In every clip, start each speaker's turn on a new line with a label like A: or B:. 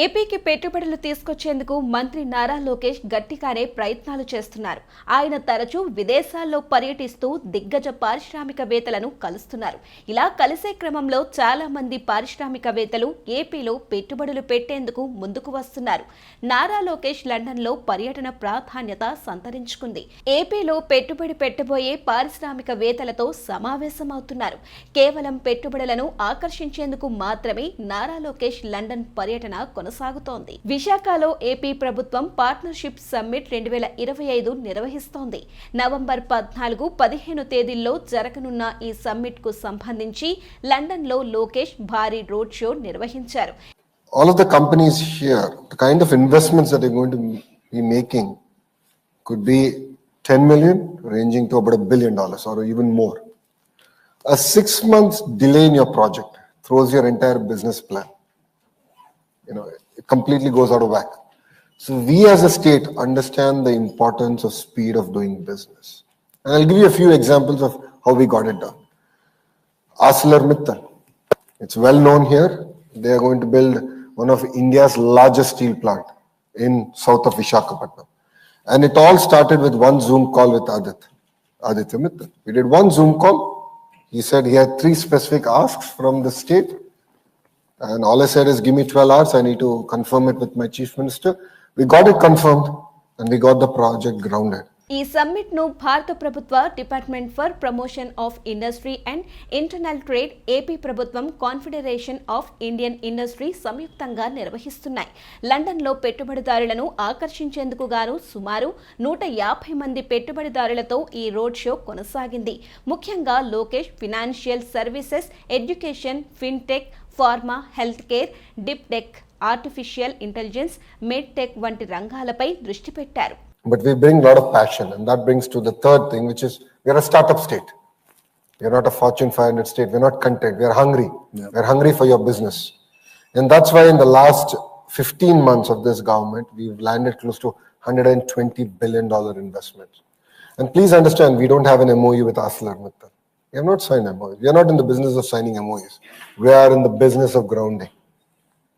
A: ఏపీకి పెట్టుబడులు తీసుకొచ్చేందుకు మంత్రి నారా లోకేష్ గట్టిగానే ప్రయత్నాలు చేస్తున్నారు. ఆయన తరచూ విదేశాల్లో పర్యటిస్తూ దిగ్గజ పారిశ్రామికవేత్తలను కలుస్తున్నారు. ఇలా కలిసే క్రమంలో చాలా మంది పారిశ్రామికవేత్తలు ఏపీలో పెట్టుబడులు పెట్టేందుకు ముందుకు వస్తున్నారు. నారా లోకేష్ లండన్లో పర్యటన ప్రాధాన్యత సంతరించుకుంది. ఏపీలో పెట్టుబడి పెట్టబోయే పారిశ్రామికవేత్తలతో సమావేశమవుతున్నారు. కేవలం పెట్టుబడులను ఆకర్షించేందుకు మాత్రమే నారా లోకేష్ లండన్ పర్యటన కొనసాగుతోంది విశాఖలో ఏపీ ప్రభుత్వం పార్ట్నర్షిప్ సమ్మిట్ రెండు వేల ఇరవై ఐదు నిర్వహిస్తోంది నవంబర్ పద్నాలుగు పదిహేను తేదీల్లో జరగనున్న ఈ సమ్మిట్కు సంబంధించి లండన్లో లోకేష్ భారీ రోడ్ షో నిర్వహించారు
B: all of the companies here, the kind of investments that they're going to be making could be 10 million, ranging to about a billion dollars or even more. A six months delay in your project throws your entire business plan. You know, it completely goes out of whack. So we as a state understand the importance of speed of doing business. And I'll give you a few examples of how we got it done. ArcelorMittal. It's well known here. They are going to build one of India's largest steel plant in south of Vishakhapatnam. And it all started with one Zoom call with Adit, Aditya Mittal. We did one Zoom call. He said he had three specific asks from the state. And all I said is, give me 12 hours. I need to confirm it with my chief minister. We got it confirmed and we got the project grounded.
A: ఈ సమ్మిట్ను భారత ప్రభుత్వ department for promotion of industry and internal trade AP ప్రభుత్వం confederation of Indian Industry సంయుక్తంగా నిర్వహిస్తున్నాయి లండన్లో పెట్టుబడిదారులను ఆకర్షించేందుకు గాను సుమారు నూట యాభై మంది పెట్టుబడిదారులతో ఈ రోడ్ షో కొనసాగింది ముఖ్యంగా Lokesh financial services education fintech Pharma health care deep tech artificial intelligence med tech వంటి రంగాలపై దృష్టి పెట్టారు
B: But we bring a lot of passion, and that brings to the third thing, which is we're a startup state. We're not a Fortune 500 state. We're not content. We're hungry. We're hungry for your business. And that's why in the last 15 months of this government, we've landed close to $120 billion investments. And please understand, we don't have an MOU with ArcelorMittal. we have not signed MOUs. We are not in the business of signing MOUs. We are in the business of grounding.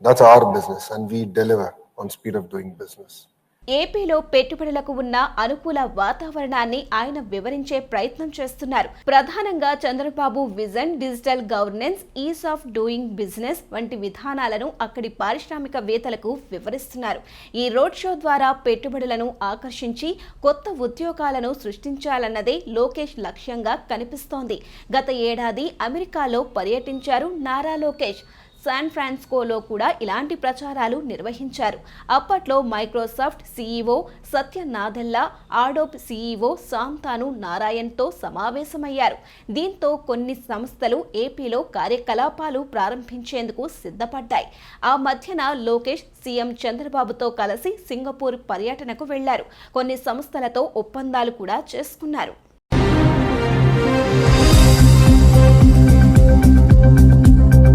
B: That's our business, and we deliver on speed of doing business.
A: ఏపీలో పెట్టుబడులకు ఉన్న అనుకూల వాతావరణాన్ని ఆయన వివరించే ప్రయత్నం చేస్తున్నారు. ప్రధానంగా Chandrababu vision digital governance ease of doing business వంటి విధానాలను అక్కడి పారిశ్రామికవేత్తలకు వివరిస్తున్నారు. ఈ రోడ్ షో ద్వారా పెట్టుబడులను ఆకర్షించి కొత్త ఉద్యోగాలను సృష్టించాలన్నదే లోకేష్ లక్ష్యంగా కనిపిస్తోంది. గత ఏడాది అమెరికాలో పర్యటించారు నారా లోకేష్. శాన్ ఫ్రాన్సిస్కోలో కూడా ఇలాంటి ప్రచారాలు నిర్వహించారు. అప్పట్లో Microsoft CEO Satya Nadella Adobe CEO Shantanu నారాయణ్తో సమావేశమయ్యారు. దీంతో కొన్ని సంస్థలు ఏపీలో కార్యకలాపాలు ప్రారంభించేందుకు సిద్ధపడ్డాయి. ఆ మధ్యన లోకేష్ సీఎం చంద్రబాబుతో కలిసి సింగపూర్ పర్యటనకు వెళ్ళారు. కొన్ని సంస్థలతో ఒప్పందాలు కూడా చేసుకున్నారు.